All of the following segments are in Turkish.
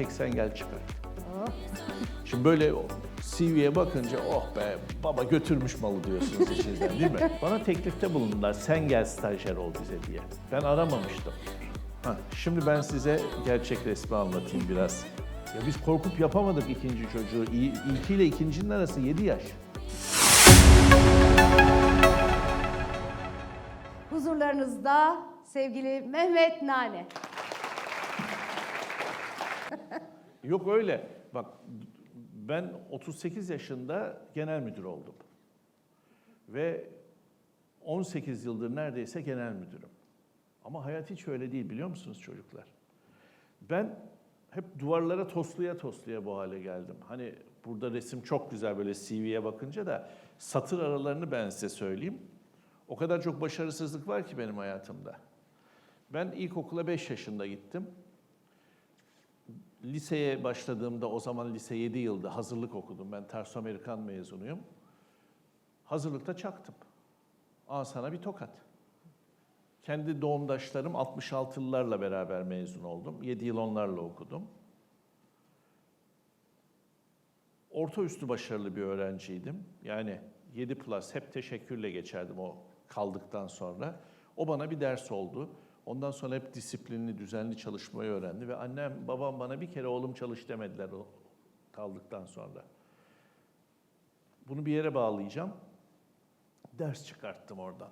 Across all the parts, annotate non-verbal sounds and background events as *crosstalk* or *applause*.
erkeksen gel çıkart. Şimdi böyle CV'ye bakınca oh be baba götürmüş malı diyorsunuz işinizden değil mi? Bana teklifte bulundular sen gel stajyer ol bize diye. Ben aramamıştım. Ha, şimdi ben size gerçek resmi anlatayım biraz. Ya biz korkup yapamadık ikinci çocuğu. İ- İlkiyle ikincinin arası 7 yaş. Huzurlarınızda sevgili Mehmet Nane. Yok öyle. Bak ben 38 yaşında genel müdür oldum. Ve 18 yıldır neredeyse genel müdürüm. Ama hayat hiç öyle değil biliyor musunuz çocuklar? Ben hep duvarlara tosluya tosluya bu hale geldim. Hani burada resim çok güzel böyle CV'ye bakınca da satır aralarını ben size söyleyeyim. O kadar çok başarısızlık var ki benim hayatımda. Ben ilkokula 5 yaşında gittim. Liseye başladığımda o zaman lise 7 yılda hazırlık okudum. Ben Ters Amerikan mezunuyum. Hazırlıkta çaktım. Aa sana bir tokat. Kendi doğumdaşlarım 66'lılarla beraber mezun oldum. 7 yıl onlarla okudum. Orta üstü başarılı bir öğrenciydim. Yani 7 plus hep teşekkürle geçerdim o kaldıktan sonra. O bana bir ders oldu. Ondan sonra hep disiplinli, düzenli çalışmayı öğrendi ve annem, babam bana bir kere oğlum çalış demediler o kaldıktan sonra. Bunu bir yere bağlayacağım. Ders çıkarttım oradan.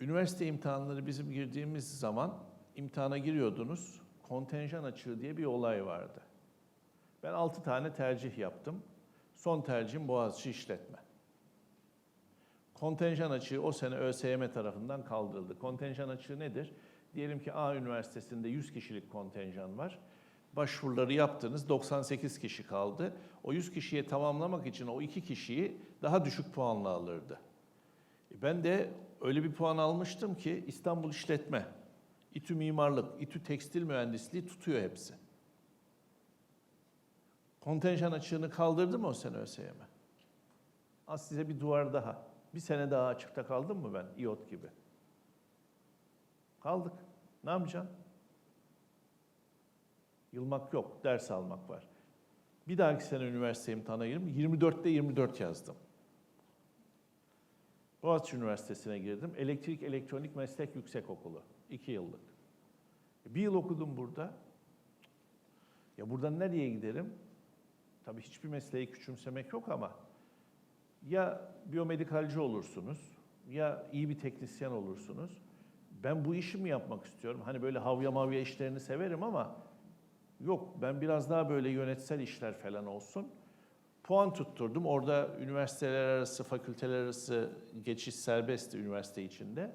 Üniversite imtihanları bizim girdiğimiz zaman imtihana giriyordunuz. Kontenjan açığı diye bir olay vardı. Ben 6 tane tercih yaptım. Son tercihim Boğaziçi İşletme. Kontenjan açığı o sene ÖSYM tarafından kaldırıldı. Kontenjan açığı nedir? Diyelim ki A Üniversitesi'nde 100 kişilik kontenjan var. Başvuruları yaptınız, 98 kişi kaldı. O 100 kişiye tamamlamak için o iki kişiyi daha düşük puanla alırdı. E Ben de öyle bir puan almıştım ki İstanbul İşletme, İTÜ Mimarlık, İTÜ Tekstil Mühendisliği tutuyor hepsi. Kontenjan açığını kaldırdı mı o sene ÖSYM? Az size bir duvar daha. Bir sene daha açıkta kaldım mı ben İOT gibi? Kaldık. Ne yapacaksın? Yılmak yok, ders almak var. Bir dahaki sene üniversite imtihana girdim. 24'te 24 yazdım. Boğaziçi Üniversitesi'ne girdim. Elektrik Elektronik Meslek Yüksekokulu. iki yıllık. Bir yıl okudum burada. Ya buradan nereye giderim? Tabii hiçbir mesleği küçümsemek yok ama ya biyomedikalci olursunuz ya iyi bir teknisyen olursunuz. Ben bu işi mi yapmak istiyorum? Hani böyle havya mavya işlerini severim ama yok ben biraz daha böyle yönetsel işler falan olsun. Puan tutturdum. Orada üniversiteler arası, fakülteler arası geçiş serbestti üniversite içinde.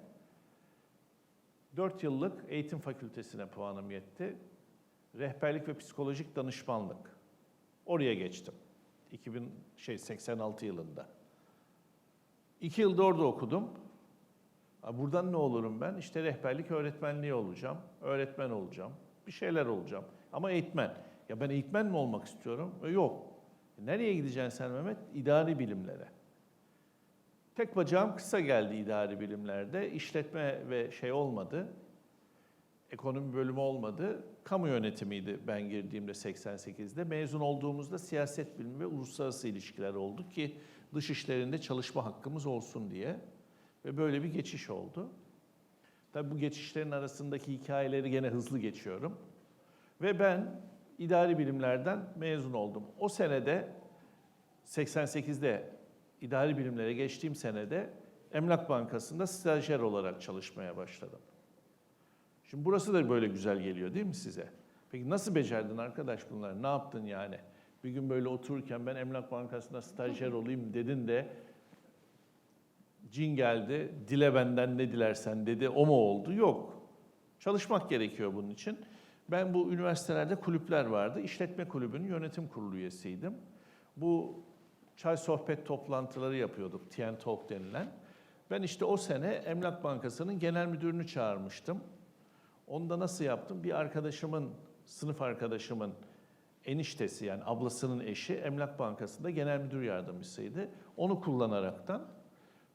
4 yıllık eğitim fakültesine puanım yetti. Rehberlik ve psikolojik danışmanlık. Oraya geçtim. 2000 şey 86 yılında. İki yılda orada okudum. Buradan ne olurum ben? İşte rehberlik öğretmenliği olacağım. Öğretmen olacağım. Bir şeyler olacağım. Ama eğitmen. Ya ben eğitmen mi olmak istiyorum? E, yok. E, Nereye gideceksin sen Mehmet? İdari bilimlere. Tek bacağım kısa geldi idari bilimlerde. İşletme ve şey olmadı. Ekonomi bölümü olmadı. Kamu yönetimiydi ben girdiğimde 88'de. Mezun olduğumuzda siyaset bilimi ve uluslararası ilişkiler oldu ki dış işlerinde çalışma hakkımız olsun diye. Ve böyle bir geçiş oldu. Tabii bu geçişlerin arasındaki hikayeleri gene hızlı geçiyorum. Ve ben idari bilimlerden mezun oldum. O senede 88'de idari bilimlere geçtiğim senede Emlak Bankası'nda stajyer olarak çalışmaya başladım. Şimdi burası da böyle güzel geliyor değil mi size? Peki nasıl becerdin arkadaş bunları? Ne yaptın yani? Bir gün böyle otururken ben Emlak Bankası'nda stajyer olayım dedin de cin geldi, dile benden ne dilersen dedi, o mu oldu? Yok. Çalışmak gerekiyor bunun için. Ben bu üniversitelerde kulüpler vardı. İşletme kulübünün yönetim kurulu üyesiydim. Bu çay sohbet toplantıları yapıyorduk, TN Talk denilen. Ben işte o sene Emlak Bankası'nın genel müdürünü çağırmıştım. Onu da nasıl yaptım? Bir arkadaşımın, sınıf arkadaşımın eniştesi yani ablasının eşi Emlak Bankası'nda genel müdür yardımcısıydı. Onu kullanaraktan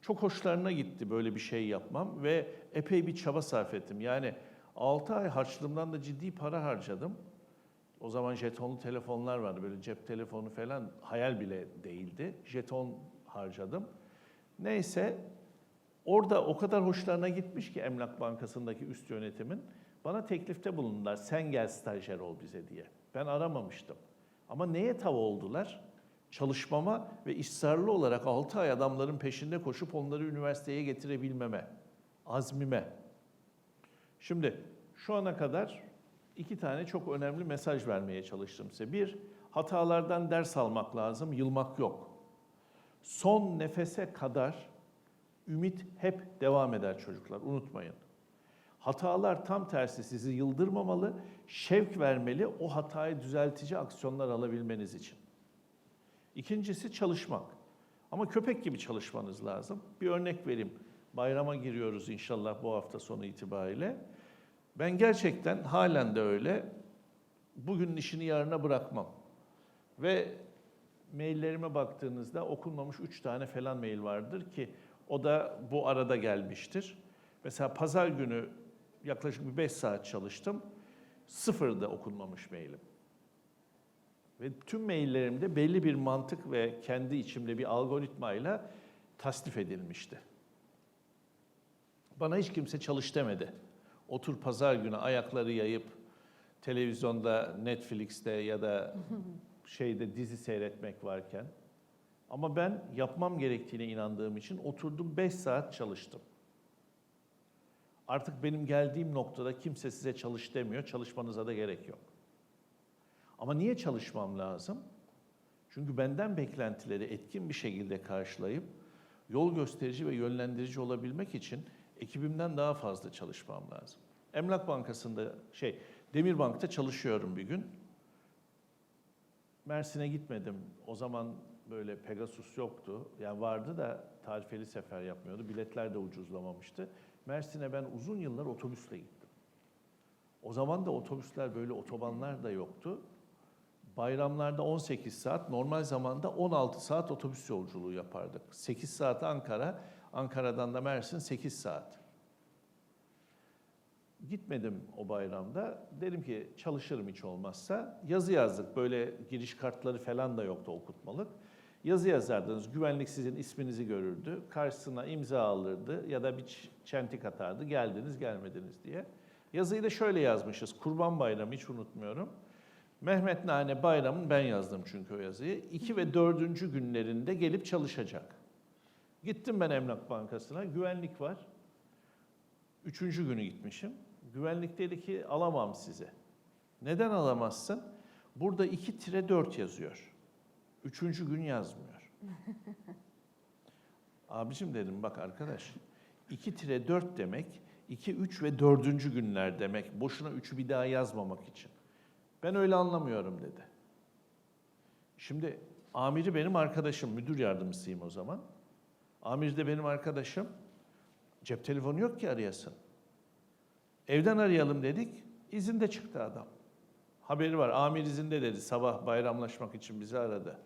çok hoşlarına gitti böyle bir şey yapmam ve epey bir çaba sarf ettim. Yani 6 ay harçlığımdan da ciddi para harcadım. O zaman jetonlu telefonlar vardı. Böyle cep telefonu falan hayal bile değildi. Jeton harcadım. Neyse orada o kadar hoşlarına gitmiş ki Emlak Bankası'ndaki üst yönetimin. Bana teklifte bulundular. Sen gel stajyer ol bize diye. Ben aramamıştım. Ama neye tav oldular? Çalışmama ve ısrarlı olarak 6 ay adamların peşinde koşup onları üniversiteye getirebilmeme, azmime. Şimdi şu ana kadar iki tane çok önemli mesaj vermeye çalıştım size. Bir, hatalardan ders almak lazım, yılmak yok. Son nefese kadar ümit hep devam eder çocuklar, unutmayın. Hatalar tam tersi sizi yıldırmamalı, şevk vermeli o hatayı düzeltici aksiyonlar alabilmeniz için. İkincisi çalışmak. Ama köpek gibi çalışmanız lazım. Bir örnek vereyim. Bayrama giriyoruz inşallah bu hafta sonu itibariyle. Ben gerçekten halen de öyle. Bugünün işini yarına bırakmam. Ve maillerime baktığınızda okunmamış üç tane falan mail vardır ki o da bu arada gelmiştir. Mesela pazar günü yaklaşık bir 5 saat çalıştım. Sıfırda okunmamış mailim. Ve tüm maillerimde belli bir mantık ve kendi içimde bir algoritmayla tasnif edilmişti. Bana hiç kimse çalış demedi. Otur pazar günü ayakları yayıp televizyonda, Netflix'te ya da *laughs* şeyde dizi seyretmek varken. Ama ben yapmam gerektiğine inandığım için oturdum 5 saat çalıştım. Artık benim geldiğim noktada kimse size çalış demiyor, çalışmanıza da gerek yok. Ama niye çalışmam lazım? Çünkü benden beklentileri etkin bir şekilde karşılayıp yol gösterici ve yönlendirici olabilmek için ekibimden daha fazla çalışmam lazım. Emlak Bankası'nda şey, Demirbank'ta çalışıyorum bir gün. Mersin'e gitmedim. O zaman böyle Pegasus yoktu. Yani vardı da tarifeli sefer yapmıyordu. Biletler de ucuzlamamıştı. Mersin'e ben uzun yıllar otobüsle gittim. O zaman da otobüsler böyle otobanlar da yoktu. Bayramlarda 18 saat, normal zamanda 16 saat otobüs yolculuğu yapardık. 8 saat Ankara, Ankara'dan da Mersin 8 saat. Gitmedim o bayramda. Dedim ki çalışırım hiç olmazsa. Yazı yazdık. Böyle giriş kartları falan da yoktu okutmalık. Yazı yazardınız. Güvenlik sizin isminizi görürdü. Karşısına imza alırdı ya da bir çentik atardı. Geldiniz gelmediniz diye. Yazıyı da şöyle yazmışız. Kurban Bayramı hiç unutmuyorum. Mehmet Nane Bayram'ın ben yazdım çünkü o yazıyı. 2 ve 4. günlerinde gelip çalışacak. Gittim ben Emlak Bankası'na. Güvenlik var. Üçüncü günü gitmişim. Güvenlik dedi ki alamam sizi. Neden alamazsın? Burada 2-4 yazıyor. Üçüncü gün yazmıyor. *laughs* Abicim dedim bak arkadaş 2-4 demek 2, 3 ve 4. günler demek. Boşuna 3'ü bir daha yazmamak için. Ben öyle anlamıyorum dedi. Şimdi amiri benim arkadaşım, müdür yardımcısıyım o zaman. Amir de benim arkadaşım. Cep telefonu yok ki arayasın. Evden arayalım dedik. İzinde çıktı adam. Haberi var. Amir izinde dedi. Sabah bayramlaşmak için bizi aradı.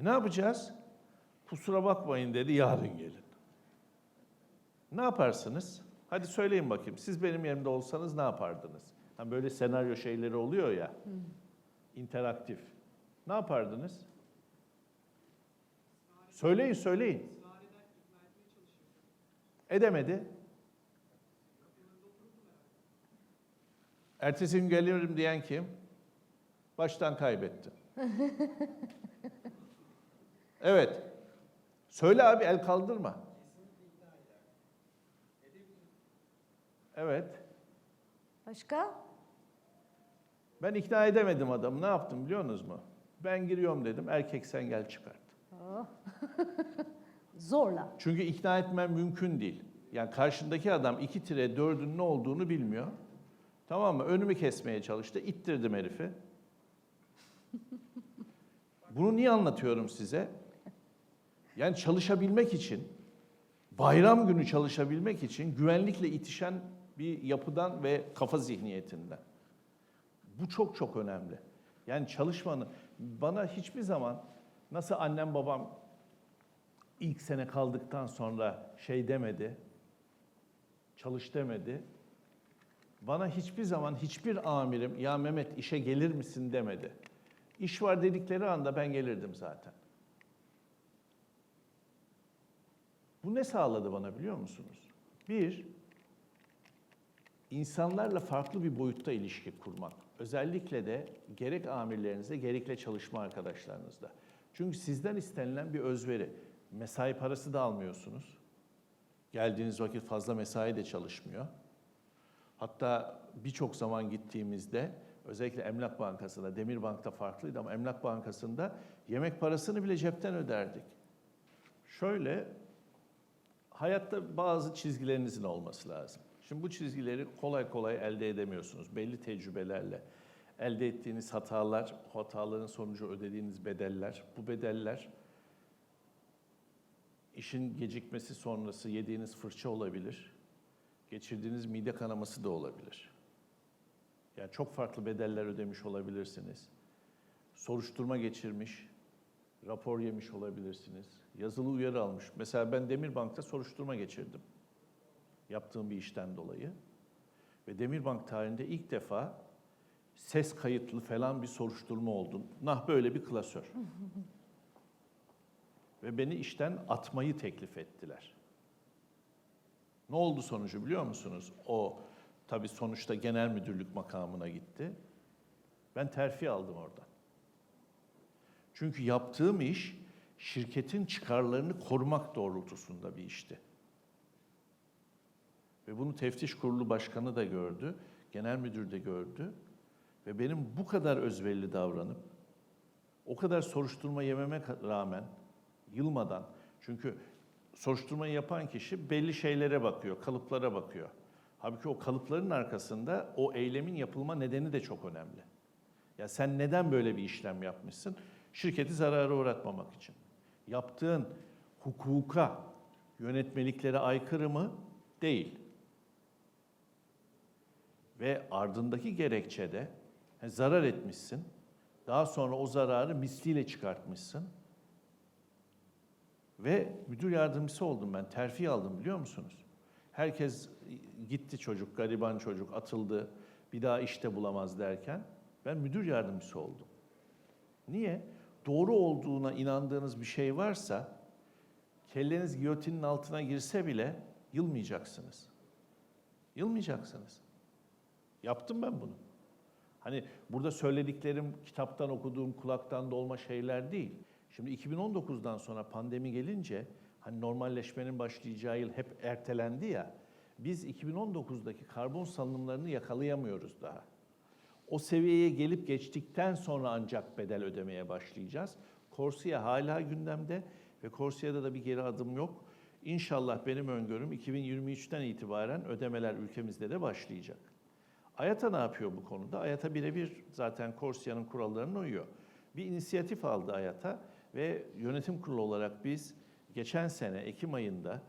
E ne yapacağız? Kusura bakmayın dedi. Yarın gelin. Ne yaparsınız? Hadi söyleyin bakayım. Siz benim yerimde olsanız ne yapardınız? Hani böyle senaryo şeyleri oluyor ya. interaktif. Ne yapardınız? Söyleyin, söyleyin. Edemedi. Ertesi gün gelirim diyen kim? Baştan kaybetti. *laughs* evet. Söyle abi el kaldırma. Evet. Başka? Ben ikna edemedim adamı. Ne yaptım biliyor musunuz mu? Ben giriyorum dedim. Erkek sen gel çıkart. Oh. *laughs* Zorla. Çünkü ikna etmem mümkün değil. Yani karşındaki adam 2 tire 4'ün ne olduğunu bilmiyor. Tamam mı? Önümü kesmeye çalıştı. İttirdim herifi. *laughs* Bunu niye anlatıyorum size? Yani çalışabilmek için, bayram günü çalışabilmek için güvenlikle itişen bir yapıdan ve kafa zihniyetinden. Bu çok çok önemli. Yani çalışmanı bana hiçbir zaman nasıl annem babam ilk sene kaldıktan sonra şey demedi, çalış demedi. Bana hiçbir zaman hiçbir amirim ya Mehmet işe gelir misin demedi. İş var dedikleri anda ben gelirdim zaten. Bu ne sağladı bana biliyor musunuz? Bir, insanlarla farklı bir boyutta ilişki kurmak. Özellikle de gerek amirlerinizde gerekle çalışma arkadaşlarınızla. Çünkü sizden istenilen bir özveri. Mesai parası da almıyorsunuz. Geldiğiniz vakit fazla mesai de çalışmıyor. Hatta birçok zaman gittiğimizde özellikle Emlak Bankası'nda, Demir Bank'ta farklıydı ama Emlak Bankası'nda yemek parasını bile cepten öderdik. Şöyle hayatta bazı çizgilerinizin olması lazım. Şimdi bu çizgileri kolay kolay elde edemiyorsunuz. Belli tecrübelerle elde ettiğiniz hatalar, hataların sonucu ödediğiniz bedeller, bu bedeller işin gecikmesi sonrası yediğiniz fırça olabilir. Geçirdiğiniz mide kanaması da olabilir. Yani çok farklı bedeller ödemiş olabilirsiniz. Soruşturma geçirmiş, rapor yemiş olabilirsiniz. Yazılı uyarı almış. Mesela ben Demirbank'ta soruşturma geçirdim. Yaptığım bir işten dolayı. Ve Demirbank tarihinde ilk defa ses kayıtlı falan bir soruşturma oldu. Nah böyle bir klasör. *laughs* Ve beni işten atmayı teklif ettiler. Ne oldu sonucu biliyor musunuz? O tabii sonuçta genel müdürlük makamına gitti. Ben terfi aldım oradan. Çünkü yaptığım iş şirketin çıkarlarını korumak doğrultusunda bir işti. Ve bunu teftiş kurulu başkanı da gördü, genel müdür de gördü. Ve benim bu kadar özverili davranıp, o kadar soruşturma yememe rağmen, yılmadan, çünkü soruşturmayı yapan kişi belli şeylere bakıyor, kalıplara bakıyor. Halbuki o kalıpların arkasında o eylemin yapılma nedeni de çok önemli. Ya sen neden böyle bir işlem yapmışsın? Şirketi zarara uğratmamak için. Yaptığın hukuka, yönetmeliklere aykırı mı? Değil. Ve ardındaki gerekçede zarar etmişsin. Daha sonra o zararı misliyle çıkartmışsın. Ve müdür yardımcısı oldum ben. Terfi aldım biliyor musunuz? Herkes gitti çocuk, gariban çocuk atıldı. Bir daha işte bulamaz derken ben müdür yardımcısı oldum. Niye? Doğru olduğuna inandığınız bir şey varsa kelleniz giyotinin altına girse bile yılmayacaksınız. Yılmayacaksınız. Yaptım ben bunu. Hani burada söylediklerim kitaptan okuduğum, kulaktan dolma şeyler değil. Şimdi 2019'dan sonra pandemi gelince hani normalleşmenin başlayacağı yıl hep ertelendi ya. Biz 2019'daki karbon salınımlarını yakalayamıyoruz daha. O seviyeye gelip geçtikten sonra ancak bedel ödemeye başlayacağız. Corsia hala gündemde ve Corsia'da da bir geri adım yok. İnşallah benim öngörüm 2023'ten itibaren ödemeler ülkemizde de başlayacak. AYATA ne yapıyor bu konuda? AYATA birebir zaten Corsia'nın kurallarına uyuyor. Bir inisiyatif aldı AYATA ve yönetim kurulu olarak biz geçen sene Ekim ayında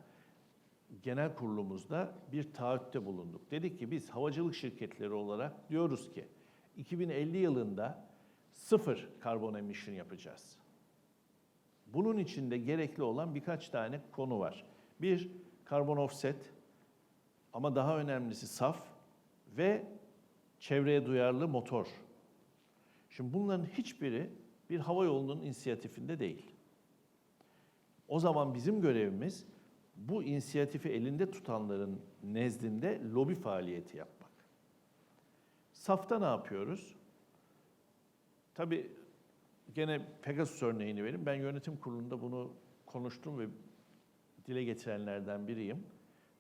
genel kurulumuzda bir taahhütte bulunduk. Dedik ki biz havacılık şirketleri olarak diyoruz ki 2050 yılında sıfır karbon emission yapacağız. Bunun içinde gerekli olan birkaç tane konu var. Bir, karbon offset ama daha önemlisi saf ve çevreye duyarlı motor. Şimdi bunların hiçbiri bir hava yolunun inisiyatifinde değil. O zaman bizim görevimiz bu inisiyatifi elinde tutanların nezdinde lobi faaliyeti yapmak. Safta ne yapıyoruz? Tabii gene Pegasus örneğini vereyim. Ben yönetim kurulunda bunu konuştum ve dile getirenlerden biriyim.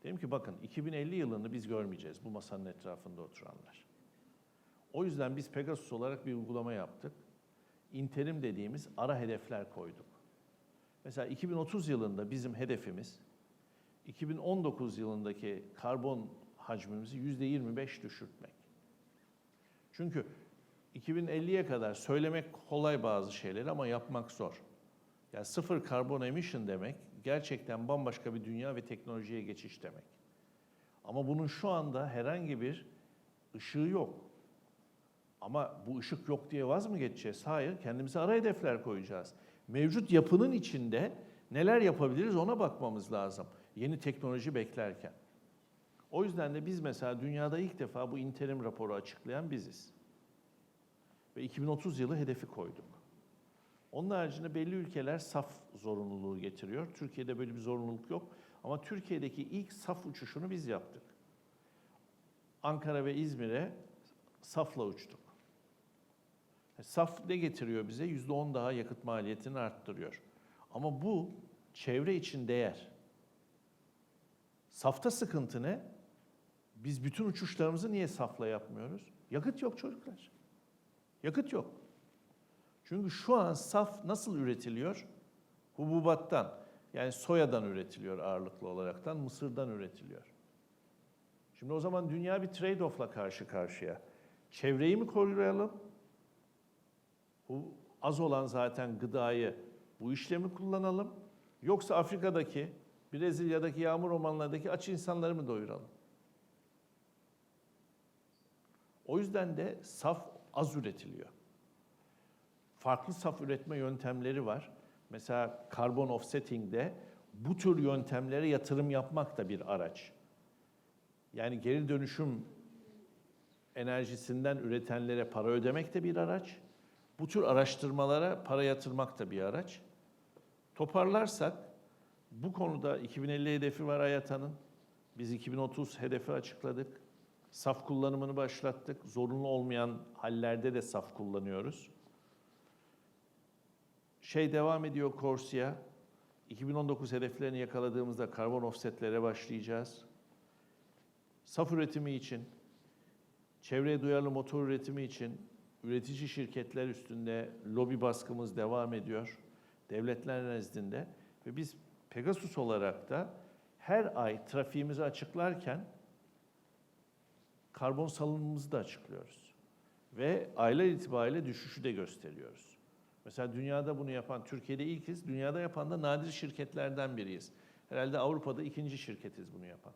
Dedim ki bakın 2050 yılını biz görmeyeceğiz bu masanın etrafında oturanlar. O yüzden biz Pegasus olarak bir uygulama yaptık. İnterim dediğimiz ara hedefler koyduk. Mesela 2030 yılında bizim hedefimiz 2019 yılındaki karbon hacmimizi %25 düşürtmek. Çünkü 2050'ye kadar söylemek kolay bazı şeyleri ama yapmak zor. Yani sıfır karbon emission demek gerçekten bambaşka bir dünya ve teknolojiye geçiş demek. Ama bunun şu anda herhangi bir ışığı yok. Ama bu ışık yok diye vaz mı geçeceğiz? Hayır, kendimize ara hedefler koyacağız. Mevcut yapının içinde neler yapabiliriz ona bakmamız lazım. Yeni teknoloji beklerken. O yüzden de biz mesela dünyada ilk defa bu interim raporu açıklayan biziz. Ve 2030 yılı hedefi koyduk. Onun haricinde belli ülkeler saf zorunluluğu getiriyor. Türkiye'de böyle bir zorunluluk yok. Ama Türkiye'deki ilk saf uçuşunu biz yaptık. Ankara ve İzmir'e safla uçtuk. E, Saf ne getiriyor bize? %10 daha yakıt maliyetini arttırıyor. Ama bu çevre için değer. Safta sıkıntı ne? Biz bütün uçuşlarımızı niye safla yapmıyoruz? Yakıt yok çocuklar. Yakıt yok. Çünkü şu an saf nasıl üretiliyor? Hububattan. Yani soyadan üretiliyor ağırlıklı olaraktan, mısırdan üretiliyor. Şimdi o zaman dünya bir trade-off'la karşı karşıya. Çevreyi mi koruyalım? Bu az olan zaten gıdayı bu işle mi kullanalım? Yoksa Afrika'daki, Brezilya'daki yağmur ormanlarındaki aç insanları mı doyuralım? O yüzden de saf az üretiliyor. Farklı saf üretme yöntemleri var. Mesela karbon offsetting'de bu tür yöntemlere yatırım yapmak da bir araç. Yani geri dönüşüm enerjisinden üretenlere para ödemek de bir araç. Bu tür araştırmalara para yatırmak da bir araç. Toparlarsak bu konuda 2050 hedefi var Ayata'nın. Biz 2030 hedefi açıkladık. Saf kullanımını başlattık. Zorunlu olmayan hallerde de saf kullanıyoruz. Şey devam ediyor Corsia. 2019 hedeflerini yakaladığımızda karbon offsetlere başlayacağız. Saf üretimi için, çevreye duyarlı motor üretimi için üretici şirketler üstünde lobi baskımız devam ediyor. Devletler nezdinde ve biz Pegasus olarak da her ay trafiğimizi açıklarken karbon salınımımızı da açıklıyoruz. Ve aylar itibariyle düşüşü de gösteriyoruz. Mesela dünyada bunu yapan, Türkiye'de ilkiz, dünyada yapan da nadir şirketlerden biriyiz. Herhalde Avrupa'da ikinci şirketiz bunu yapan.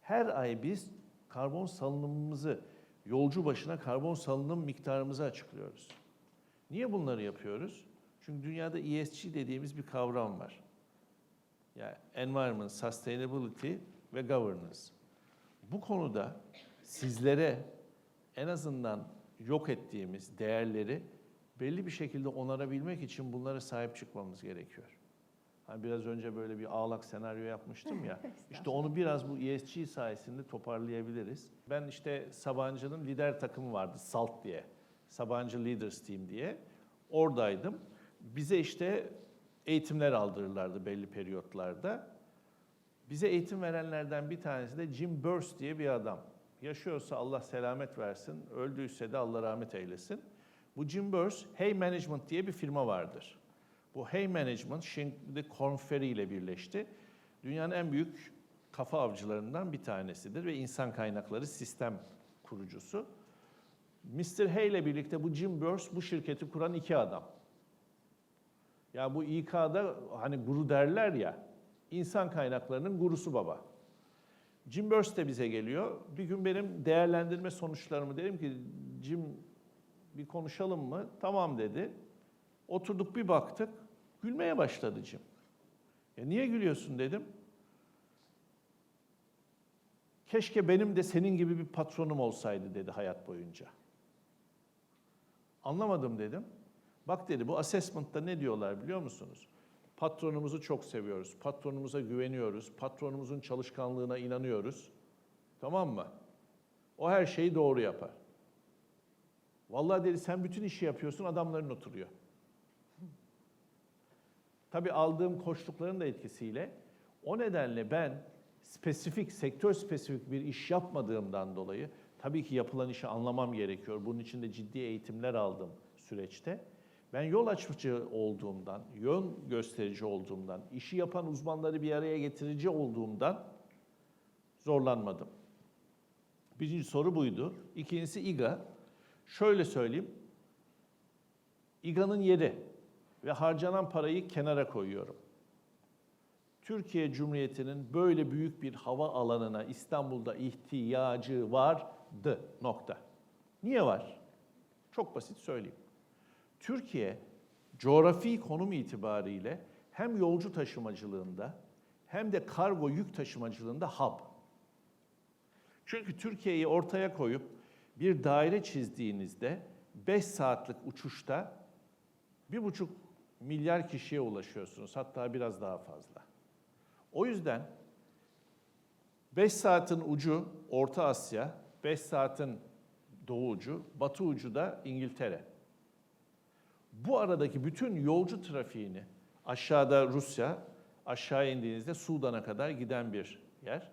Her ay biz karbon salınımımızı, yolcu başına karbon salınım miktarımızı açıklıyoruz. Niye bunları yapıyoruz? Çünkü dünyada ESG dediğimiz bir kavram var. Yani Environment, Sustainability ve Governance. Bu konuda sizlere en azından yok ettiğimiz değerleri belli bir şekilde onarabilmek için bunlara sahip çıkmamız gerekiyor. Hani biraz önce böyle bir ağlak senaryo yapmıştım ya. *laughs* işte onu biraz bu ESG sayesinde toparlayabiliriz. Ben işte Sabancı'nın lider takımı vardı SALT diye. Sabancı Leaders Team diye. Oradaydım. Bize işte eğitimler aldırırlardı belli periyotlarda. Bize eğitim verenlerden bir tanesi de Jim Burst diye bir adam. Yaşıyorsa Allah selamet versin, öldüyse de Allah rahmet eylesin. Bu Jim Burst, Hey Management diye bir firma vardır. Bu Hey Management şimdi Korn Ferry ile birleşti. Dünyanın en büyük kafa avcılarından bir tanesidir ve insan kaynakları sistem kurucusu. Mr. Hey ile birlikte bu Jim Burst bu şirketi kuran iki adam. Ya bu İK'da hani guru derler ya, insan kaynaklarının gurusu baba. Jim Burst de bize geliyor. Bir gün benim değerlendirme sonuçlarımı dedim ki Jim bir konuşalım mı? Tamam dedi. Oturduk bir baktık. Gülmeye başladı Jim. Ya niye gülüyorsun dedim. Keşke benim de senin gibi bir patronum olsaydı dedi hayat boyunca. Anlamadım dedim. Bak dedi bu assessment'ta ne diyorlar biliyor musunuz? Patronumuzu çok seviyoruz. Patronumuza güveniyoruz. Patronumuzun çalışkanlığına inanıyoruz. Tamam mı? O her şeyi doğru yapar. Vallahi dedi sen bütün işi yapıyorsun adamların oturuyor. Tabii aldığım koçlukların da etkisiyle o nedenle ben spesifik, sektör spesifik bir iş yapmadığımdan dolayı tabii ki yapılan işi anlamam gerekiyor. Bunun için de ciddi eğitimler aldım süreçte. Ben yol açıcı olduğumdan, yön gösterici olduğumdan, işi yapan uzmanları bir araya getirici olduğumdan zorlanmadım. Birinci soru buydu. İkincisi İGA. Şöyle söyleyeyim. İGA'nın yeri ve harcanan parayı kenara koyuyorum. Türkiye Cumhuriyeti'nin böyle büyük bir hava alanına İstanbul'da ihtiyacı vardı. Nokta. Niye var? Çok basit söyleyeyim. Türkiye coğrafi konum itibariyle hem yolcu taşımacılığında hem de kargo yük taşımacılığında hub. Çünkü Türkiye'yi ortaya koyup bir daire çizdiğinizde 5 saatlik uçuşta bir buçuk milyar kişiye ulaşıyorsunuz. Hatta biraz daha fazla. O yüzden 5 saatin ucu Orta Asya, 5 saatin doğu ucu, batı ucu da İngiltere. Bu aradaki bütün yolcu trafiğini aşağıda Rusya, aşağı indiğinizde Sudan'a kadar giden bir yer.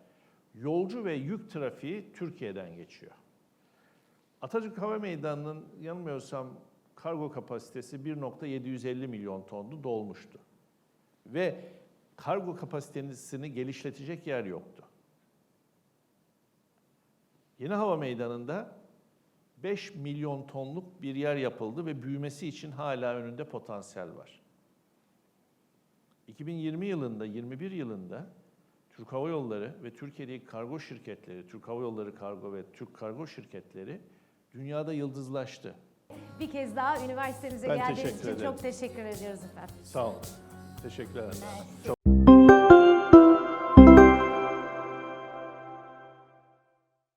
Yolcu ve yük trafiği Türkiye'den geçiyor. Atatürk Hava Meydanı'nın yanılmıyorsam kargo kapasitesi 1.750 milyon tondu dolmuştu. Ve kargo kapasitesini geliştirecek yer yoktu. Yeni Hava Meydanı'nda 5 milyon tonluk bir yer yapıldı ve büyümesi için hala önünde potansiyel var. 2020 yılında, 21 yılında Türk Hava Yolları ve Türkiye'deki kargo şirketleri, Türk Hava Yolları Kargo ve Türk Kargo şirketleri dünyada yıldızlaştı. Bir kez daha üniversitemize Ben geldiğiniz için ederim. çok teşekkür ediyoruz efendim. Sağ olun. Teşekkür ederim. Çok